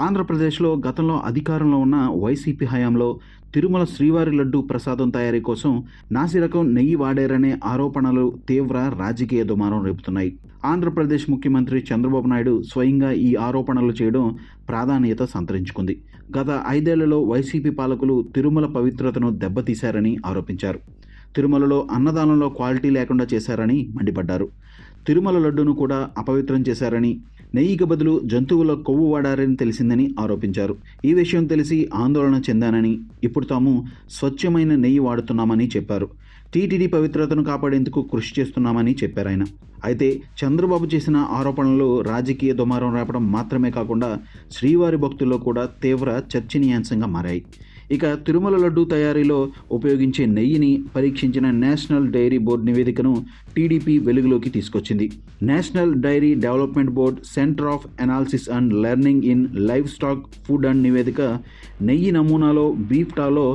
ఆంధ్రప్రదేశ్లో గతంలో అధికారంలో ఉన్న వైసీపీ హయాంలో తిరుమల శ్రీవారి లడ్డు ప్రసాదం తయారీ కోసం నాసిరకం నెయ్యి వాడారనే ఆరోపణలు తీవ్ర రాజకీయ దుమారం రేపుతున్నాయి. ఆంధ్రప్రదేశ్ ముఖ్యమంత్రి చంద్రబాబు నాయుడు స్వయంగా ఈ ఆరోపణలు చేయడం ప్రాధాన్యత సంతరించుకుంది. గత ఐదేళ్ళలో వైసీపీ పాలకులు తిరుమల పవిత్రతను దెబ్బతీశారని ఆరోపించారు. తిరుమలలో అన్నదానంలో క్వాలిటీ లేకుండా చేశారని మండిపడ్డారు. తిరుమల లడ్డును కూడా అపవిత్రం చేశారని నెయ్యికి బదులు జంతువుల కొవ్వు వాడారని తెలిసిందని ఆరోపించారు. ఈ విషయం తెలిసి ఆందోళన చెందానని ఇప్పుడు తాము స్వచ్ఛమైన నెయ్యి వాడుతున్నామని చెప్పారు. టీటీడీ పవిత్రతను కాపాడేందుకు కృషి చేస్తున్నామని చెప్పారు ఆయన. అయితే చంద్రబాబు చేసిన ఆరోపణలు రాజకీయ దుమారం రేపడం మాత్రమే కాకుండా శ్రీవారి భక్తుల్లో కూడా తీవ్ర చర్చనీయాంశంగా మారాయి. ఇక తిరుమల లడ్డు తయారీలో ఉపయోగించే నెయ్యిని పరీక్షించిన నేషనల్ డైరీ బోర్డు నివేదికను టీడీపీ వెలుగులోకి తీసుకొచ్చింది. National dairy development board centre of analysis and learning in livestock food and నివేదిక నెయ్యి నమూనాలో beef tallow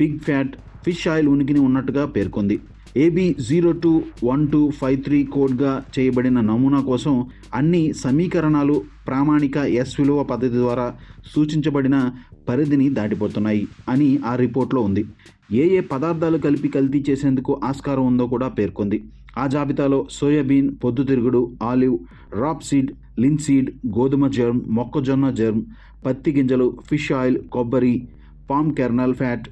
pig fat fish oil ఉనికిని ఉన్నట్టుగా పేర్కొంది. AB zero two one two five three కోడ్గా చేయబడిన నమూనా కోసం అన్ని సమీకరణాలు ప్రామాణిక ఎస్ విలువ పద్ధతి ద్వారా సూచించబడిన పరిధిని దాటిపోతున్నాయి అని ఆ రిపోర్ట్లో ఉంది. ఏ ఏ పదార్థాలు కలిపి కల్తీ చేసేందుకు ఆస్కారం ఉందో కూడా పేర్కొంది. ఆ జాబితాలో సోయాబీన్ పొద్దుతిరుగుడు ఆలివ్ రాప్ సీడ్ లిన్సీడ్ గోధుమ జర్మ్ మొక్కజొన్న జర్మ్ పత్తి గింజలు ఫిష్ ఆయిల్ కొబ్బరి palm kernel fat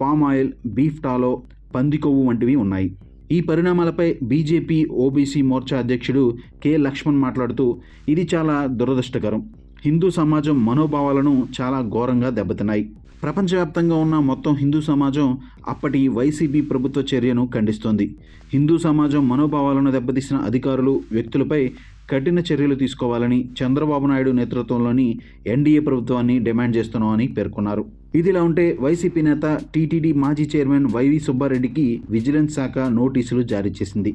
palm oil beef tallow పంది కొవ్వు వంటివి ఉన్నాయి. ఈ పరిణామాలపై బీజేపీ ఓబీసీ మోర్చా అధ్యక్షుడు కె. లక్ష్మణ్ మాట్లాడుతూ ఇది చాలా దురదృష్టకరం. హిందూ సమాజం మనోభావాలను చాలా ఘోరంగా దెబ్బతిన్నాయి. ప్రపంచవ్యాప్తంగా ఉన్న మొత్తం హిందూ సమాజం అప్పటి వైసీపీ ప్రభుత్వ చర్యను ఖండిస్తోంది. హిందూ సమాజం మనోభావాలను దెబ్బతీసిన అధికారులు వ్యక్తులపై కఠిన చర్యలు తీసుకోవాలని చంద్రబాబు నాయుడు నేతృత్వంలోని ఎన్డీఏ ప్రభుత్వాన్ని డిమాండ్ చేస్తున్నామని పేర్కొన్నారు. ఇదిలా ఉంటే వైసీపీ నేత టీటీడీ మాజీ చైర్మన్ వైవి సుబ్బారెడ్డికి విజిలెన్స్ శాఖ నోటీసులు జారీ చేసింది.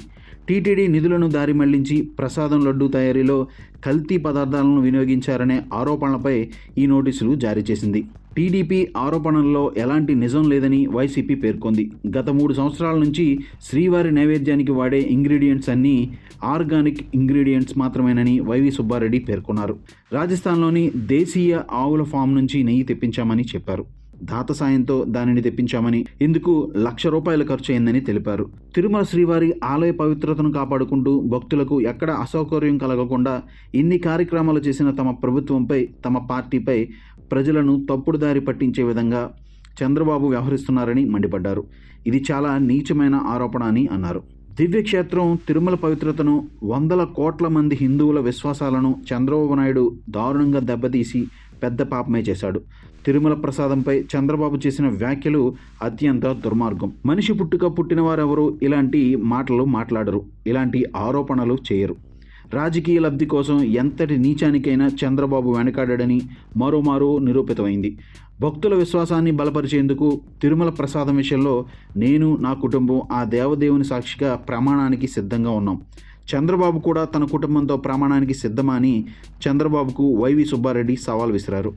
టీటీడీ నిధులను దారి మళ్ళించి ప్రసాదం లడ్డు తయారీలో కల్తీ పదార్థాలను వినియోగించారనే ఆరోపణలపై ఈ నోటీసులు జారీ చేసింది. టీడీపీ ఆరోపణల్లో ఎలాంటి నిజం లేదని వైసీపీ పేర్కొంది. గత మూడు సంవత్సరాల నుంచి శ్రీవారి నైవేద్యానికి వాడే ఇంగ్రీడియంట్స్ అన్నీ ఆర్గానిక్ ఇంగ్రీడియంట్స్ మాత్రమేనని వైవి సుబ్బారెడ్డి పేర్కొన్నారు. రాజస్థాన్లోని దేశీయ ఆవుల ఫామ్ నుంచి నెయ్యి తెప్పించామని చెప్పారు. దాత సాయంతో దానిని తెప్పించామని ఇందుకు లక్ష రూపాయలు ఖర్చయిందని తెలిపారు. తిరుమల శ్రీవారి ఆలయ పవిత్రతను కాపాడుకుంటూ భక్తులకు ఎక్కడ అసౌకర్యం కలగకుండా ఇన్ని కార్యక్రమాలు చేసిన తమ ప్రభుత్వంపై తమ పార్టీపై ప్రజలను తప్పుడు దారి పట్టించే విధంగా చంద్రబాబు వ్యవహరిస్తున్నారని మండిపడ్డారు. ఇది చాలా నీచమైన ఆరోపణ అని అన్నారు. దివ్యక్షేత్రం తిరుమల పవిత్రతను వందల కోట్ల మంది హిందువుల విశ్వాసాలను చంద్రబాబు నాయుడు దారుణంగా దెబ్బతీసి పెద్ద పాపమే చేశాడు. తిరుమల ప్రసాదంపై చంద్రబాబు చేసిన వ్యాఖ్యలు అత్యంత దుర్మార్గం. మనిషి పుట్టుక పుట్టిన వారెవరూ ఇలాంటి మాటలు మాట్లాడరు ఇలాంటి ఆరోపణలు చేయరు. రాజకీయ లబ్ధి కోసం ఎంతటి నీచానికైనా చంద్రబాబు వెనకాడాడని మరోమారు నిరూపితమైంది. భక్తుల విశ్వాసాన్ని బలపరిచేందుకు తిరుమల ప్రసాదం విషయంలో నేను నా కుటుంబం ఆ దేవదేవుని సాక్షిగా ప్రమాణానికి సిద్ధంగా ఉన్నాం. చంద్రబాబు కూడా తన కుటుంబంతో ప్రమాణానికి సిద్ధమా అని చంద్రబాబుకు వైవి సుబ్బారెడ్డి సవాల్ విసిరారు.